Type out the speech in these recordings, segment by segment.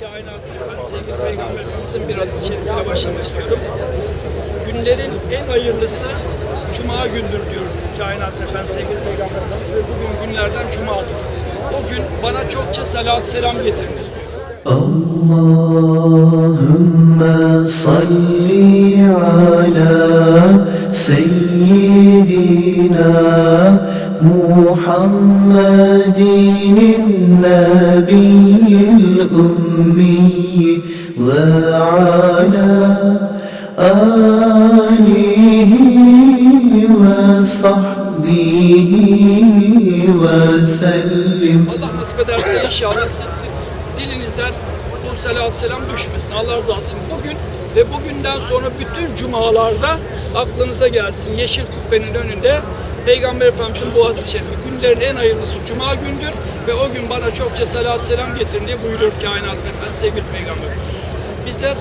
kainatı efendim sevgili Peygamber Efendimiz'in bir hadis-i şerifiyle başlamak istiyorum. Günlerin en hayırlısı Cuma gündür diyor kainat efendim sevgili Peygamber Efendimiz ve bugün günlerden Cuma'dır. O gün bana çokça salat selam getiriniz diyor. Allahümme salli ala seyyidina النبي الأمي وعلى آله وصحبه وسلم Allah nasip ederse inşallah sık sık dilinizden bu salat selam düşmesin. Allah razı olsun. Bugün ve bugünden sonra bütün cumalarda aklınıza gelsin. Yeşil kubbenin önünde Peygamber Efendimizin bu hadis-i şerifi günlerin en hayırlısı cuma gündür ve o gün bana çokça salat selam getirin diye buyuruyor kainat efendisi sevgili Peygamber. Bizler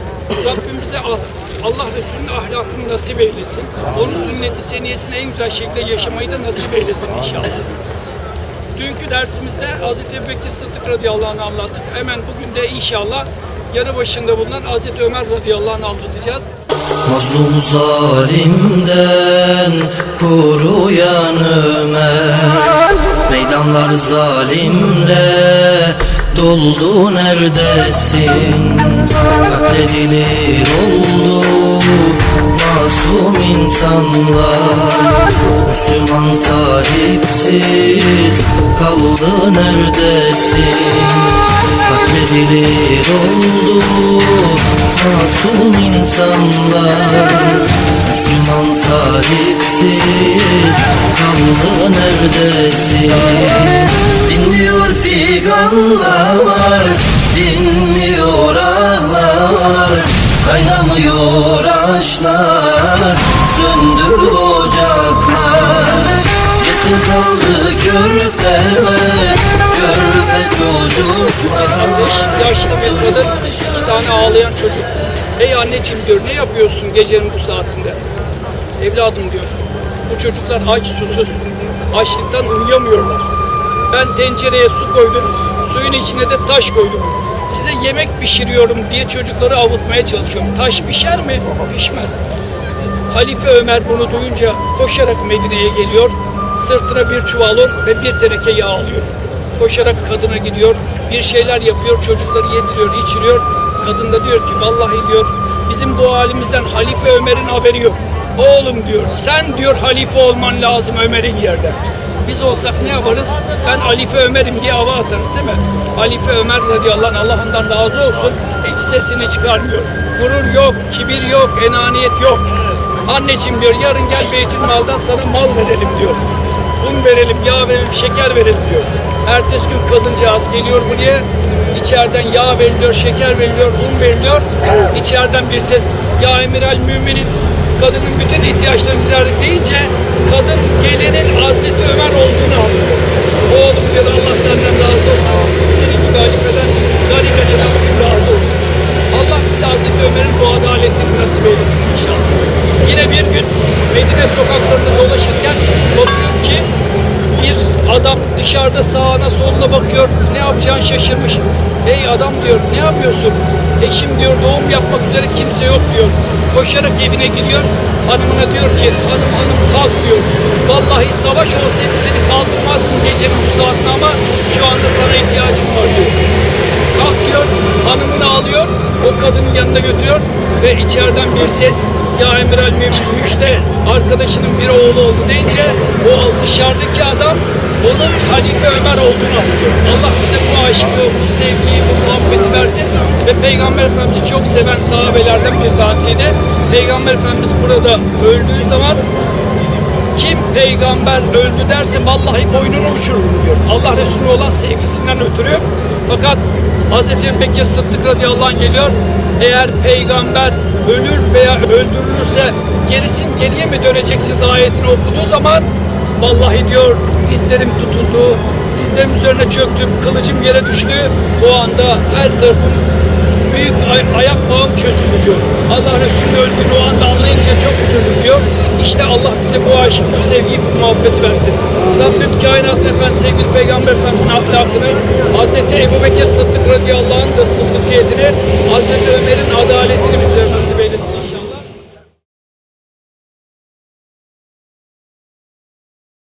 Rabbimize ah- Allah Resulü'nün ahlakını nasip eylesin. Onun sünneti seniyesini en güzel şekilde yaşamayı da nasip eylesin inşallah. Dünkü dersimizde Hazreti Ebubekir Sıddık radıyallahu anh'ı anlattık. Hemen bugün de inşallah yanı başında bulunan Hazreti Ömer radıyallahu anh'ı anlatacağız. Mazlum zalimden koruyan Ömer Meydanlar zalimle doldu neredesin? Katledilir oldu masum insanlar. Müslüman sahipsiz kaldı neredesin? Katledilir oldu masum insanlar Müslüman sahipsiz. Kaldı neredesin? Dinmiyor figanlar, dinmiyor ağlar Kaynamıyor aşklar, söndü ocaklar. Yetim kaldı körpe, körpe çocuklar. Yaşlı metroda iki tane ağlayan çocuk. Ey anneciğim diyor ne yapıyorsun gecenin bu saatinde? Evladım diyor. Bu çocuklar aç susuz. Açlıktan uyuyamıyorlar. Ben tencereye su koydum. Suyun içine de taş koydum. Size yemek pişiriyorum diye çocukları avutmaya çalışıyorum. Taş pişer mi? Pişmez. Halife Ömer bunu duyunca koşarak Medine'ye geliyor. Sırtına bir çuval un ve bir teneke yağ alıyor. Koşarak kadına gidiyor. Bir şeyler yapıyor. Çocukları yediriyor, içiriyor. Kadın da diyor ki vallahi diyor bizim bu halimizden Halife Ömer'in haberi yok. Oğlum diyor sen diyor halife olman lazım Ömer'in yerden. Biz olsak ne yaparız? Ben Halife Ömer'im diye hava atarız değil mi? Halife Ömer radıyallahu anh Allah ondan razı olsun hiç sesini çıkarmıyor. Gurur yok, kibir yok, enaniyet yok. Anneciğim diyor yarın gel Beytül Mal'dan sana mal verelim diyor. Un verelim, yağ verelim, şeker verelim diyor. Ertesi gün kadıncağız geliyor buraya. İçeriden yağ veriliyor, şeker veriliyor, un veriliyor. İçeriden bir ses ya Emiral Müminin kadının bütün ihtiyaçlarını giderdik deyince kadın gelinin Hazreti Ömer olduğunu anlıyor. Oğlum diyor Allah senden razı olsun. Senin gibi halifeden garibene Rabbim razı olsun. Allah bize Hazreti Ömer'in bu adaletini nasip eylesin inşallah. Yine bir gün Medine sokaklarında adam dışarıda sağına soluna bakıyor. Ne yapacağını şaşırmış. Hey adam diyor ne yapıyorsun? Eşim diyor doğum yapmak üzere kimse yok diyor. Koşarak evine gidiyor. Hanımına diyor ki hanım hanım kalk diyor. Vallahi savaş olsaydı seni kaldırmazdım gecenin bu saatinde ama şu anda sana ihtiyacım var diyor. Kalk diyor, hanımını alıyor, o kadının yanına götürüyor ve içeriden bir ses ya Emir Mümin müjde arkadaşının bir oğlu oldu deyince o dışarıdaki adam onun Halife Ömer olduğunu. Allah bize bu aşkı, bu sevgiyi, bu muhabbeti versin ve Peygamber Efendimiz'i çok seven sahabelerden bir tanesiydi. Peygamber Efendimiz burada öldüğü zaman kim peygamber öldü derse vallahi boynunu uçururum diyor. Allah Resulüne olan sevgisinden ötürü. Fakat Hz. Bekir Sıddık radıyallahu anh geliyor. Eğer peygamber ölür veya öldürülürse gerisin geriye mi döneceksiniz ayetini okuduğu zaman vallahi diyor dizlerim tutuldu, dizlerim üzerine çöktüm, kılıcım yere düştü. O anda her tarafım büyük ay- ayak bağım çözüldü diyor. Allah Resulü'nün öldüğünü o anda anlayınca çok. İşte Allah bize bu aşk, bu sevgiyi, bu muhabbeti versin. Rabbim kainatın efendim sevgili Peygamber Efendimiz'in ahlakını, Hazreti Ebu Bekir Sıddık radıyallahu anh da sıddıkiyetini, Hazreti Ömer'in adaletini,